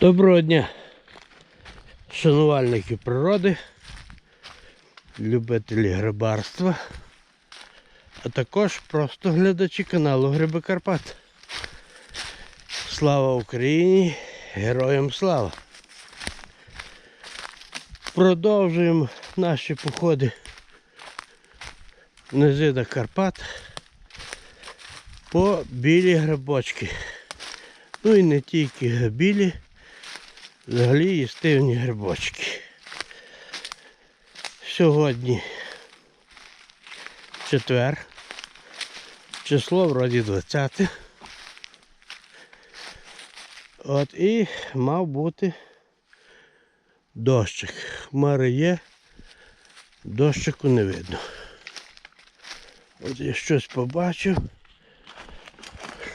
Доброго дня, шанувальники природи, любителі грибарства, а також просто глядачі каналу Гриби Карпат. Слава Україні! Героям слава! Продовжуємо наші походи в низинах Карпат по білі грибочки. Ну і не тільки білі, взагалі їстивні грибочки. Сьогодні четвер, число вроді 20. От і мав бути дощик. Хмари є, дощику не видно. От я щось побачив.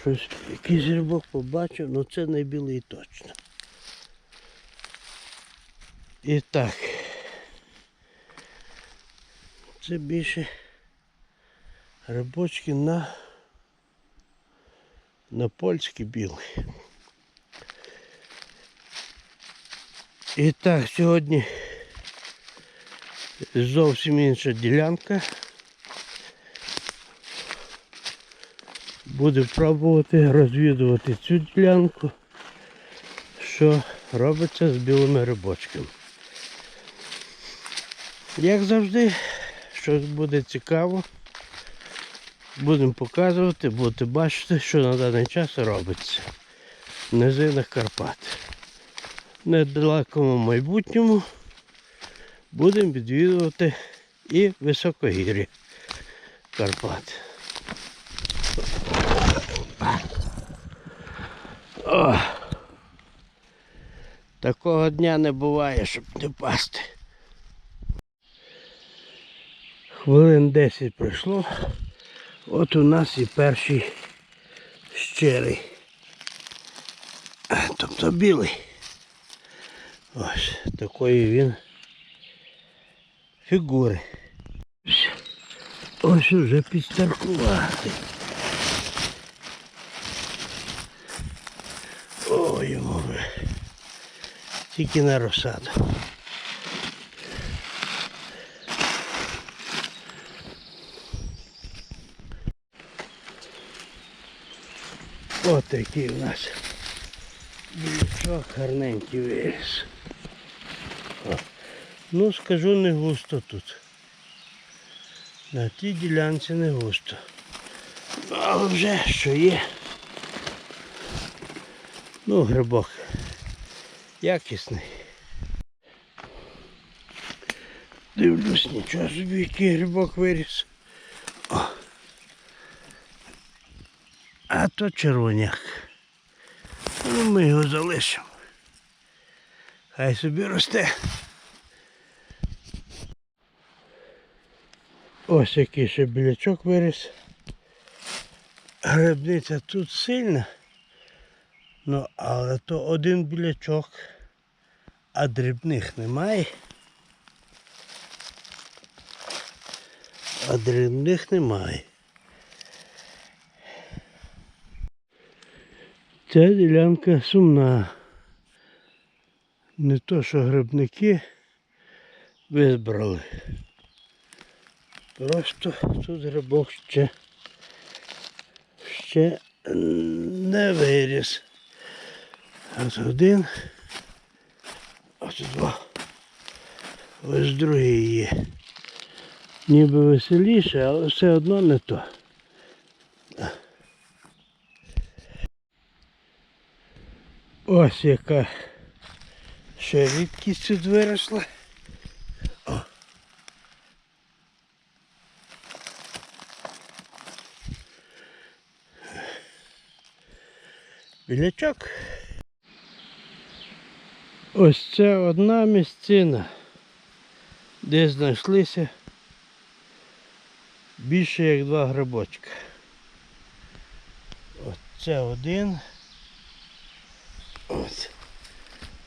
Щось, якийсь грибок побачив, ну це не білий точно. І так. Це більше грибочки на, на польський білий. І так, сьогодні зовсім інша ділянка. Буду пробувати розвідувати цю ділянку, що робиться з білими грибочками. Як завжди, щось буде цікаво. Будемо показувати, будете бачити, що на даний час робиться в низинах Карпат. В недалекому майбутньому будемо відвідувати і високогір'я Карпат. О, такого дня не буває, щоб не пасти. Хвилин 10 пройшло. От у нас і перший щирий. Тобто білий. Ось такої він фігури. Ось уже підстаркуватий. Ой, йому. Тільки на розсаду. Ось такий у нас білячок гарненький виріс. Ну, скажу, не густо тут. На тій ділянці не густо. Але вже що є. Ну, грибок якісний. Дивлюсь, нічого собі, який грибок виріс. О. А то червоняк. Ну, ми його залишимо. Хай собі росте. Ось який ще білячок виріс. Грибниця тут сильна. Ну, але то один білячок, а дрібних немає. А дрібних немає. Ця ділянка сумна. Не то, що грибники визбрали. Просто тут грибок ще, ще не виріс. Ось один. Ось два. Ось другий є. Ніби веселіше, але все одно не то. Ось яка ще рідкість тут. Білячок. Ось це одна місцина, де знайшлися більше як два грибочка. Ось це один. Ось.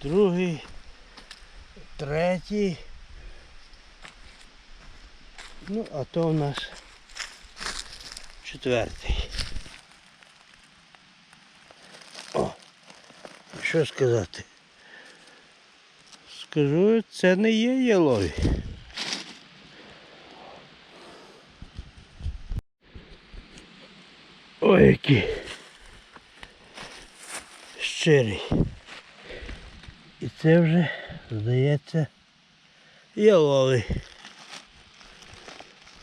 Другий, третій. Ну, а то у нас четвертий. О, що сказати? Скажу, це не є ялові. Ой, який щирий. Це вже, здається, яловий.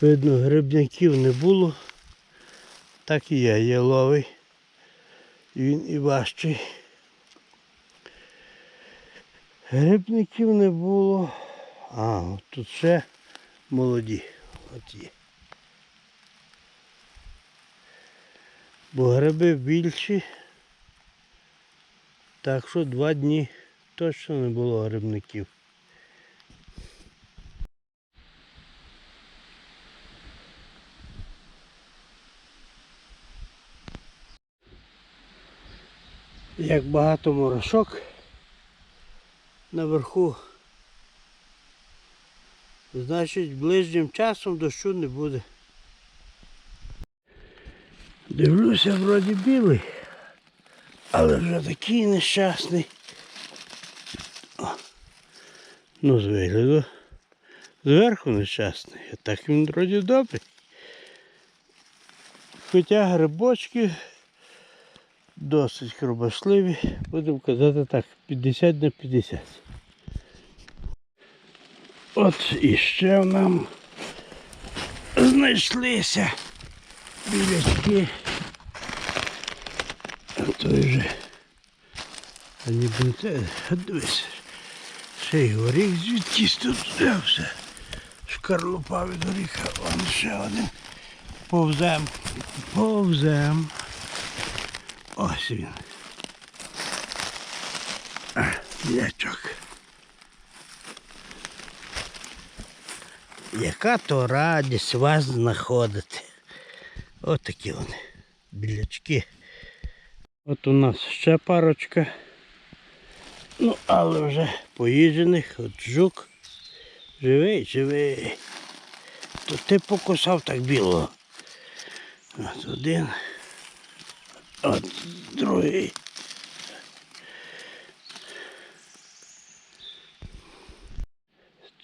Видно, грибників не було. Так і є яловий. Він і важчий. Грибників не було. А, от тут ще молоді. От є. Бо гриби більші. Так що два дні точно не було грибників. Як багато мурашок наверху. Значить, ближнім часом дощу не буде. Дивлюся, вроді білий, але вже такий нещасний. Ну, з вигляду. Зверху нещасний, так він вроді добрий. Хоча грибочки досить хробашливі, будемо казати так, 50 на 50. От і ще нам знайшлися білячки. А той же. А ніби це, дивись. Ще й горіх звідкись тут е, все. Шкарлупа від горіха. Вон ще один. Повзем. Повзем. Ось він. А, Білячок. Яка то радість вас знаходити. От вони. Білячки. От у нас ще парочка. Ну, але вже поїжджених, от жук. Живий, живий. То ти покусав так білого. От один. От другий.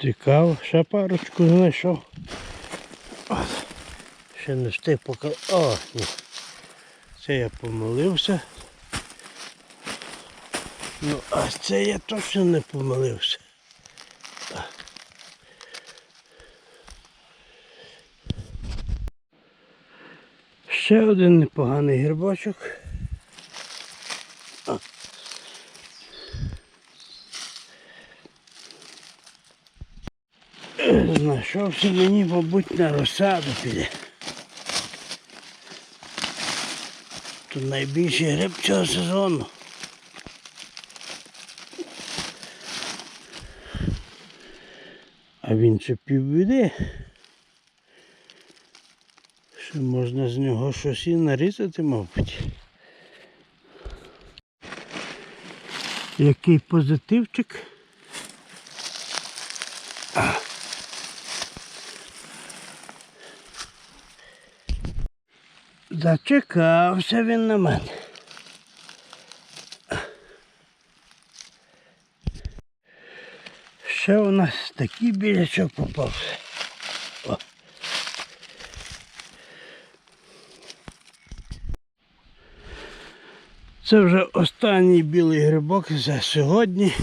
Цікаво, ще парочку знайшов. От. Ще не встиг поки. О, ні. Це я помилився. Ну, а це я точно не помилився. Ще один непоганий грибочок. Знайшовся мені, мабуть, на розсаду піде. Тут найбільший гриб цього сезону. Він ще півбіди. Ще можна з нього щось і нарізати, мабуть. Який позитивчик. А. Зачекався він на мене. Ще у нас такий білячок попався. О. Це вже останній білий грибок за сьогодні.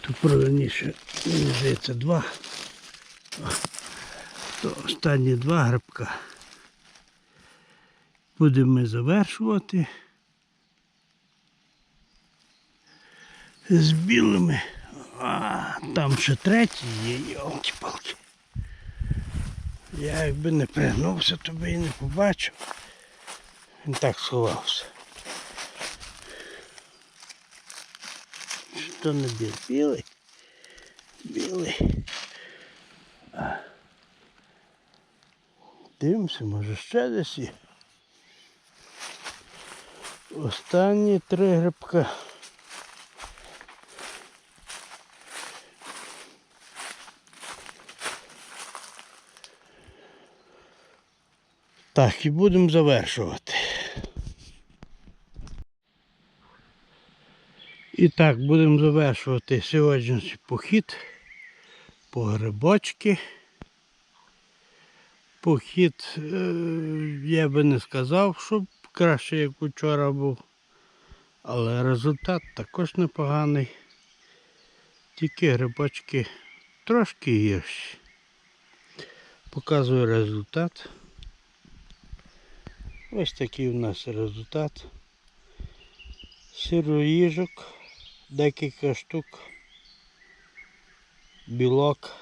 Тут правильніше, мені здається, два. То останні два грибка. Будемо ми завершувати. З білими. А там ще третій є, йолки-палки. Я якби не пригнувся, то би і не побачив. Він так сховався. Що не білий? Білий? Білий. А. Дивимося, може ще десь є. Останні три грибка. Так, і будемо завершувати. І так, будемо завершувати сьогоднішній похід по грибочки. Похід, е, я би не сказав, щоб краще, як учора був. Але результат також непоганий. Тільки грибочки трошки гірші. Показую результат. Ось такий у нас результат. Сироїжок, декілька штук, білок,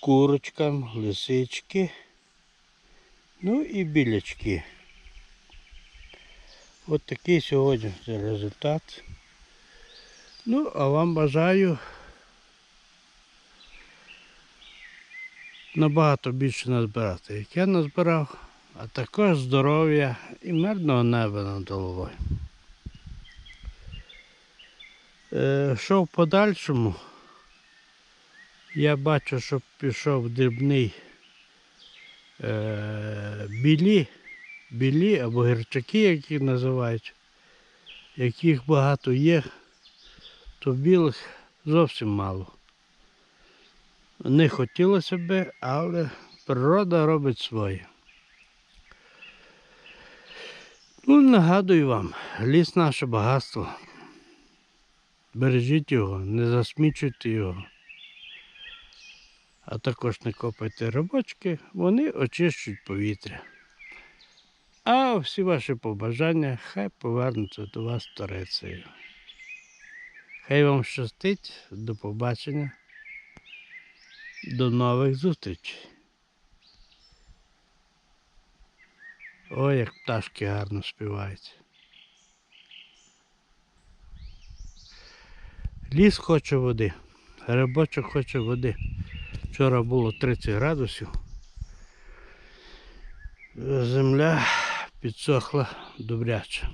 курочкам, лисички, ну і білячки. От такий сьогодні результат. Ну, а вам бажаю набагато більше назбирати, як я назбирав, а також здоров'я і мирного неба над головою. Е, Що в подальшому, я бачу, що пішов дрібний е, білі, білі або гірчаки, як їх називають, яких багато є, то білих зовсім мало. Не хотілося би, але природа робить своє. Ну, нагадую вам, ліс наше багатство. Бережіть його, не засмічуйте його. А також не копайте рибочки, вони очищують повітря. А всі ваші побажання хай повернуться до вас сторицею. Хай вам щастить, до побачення, до нових зустрічей. Ой, як пташки гарно співають. Ліс хоче води, грибочок хоче води. Вчора було 30 градусів. Земля підсохла добряче.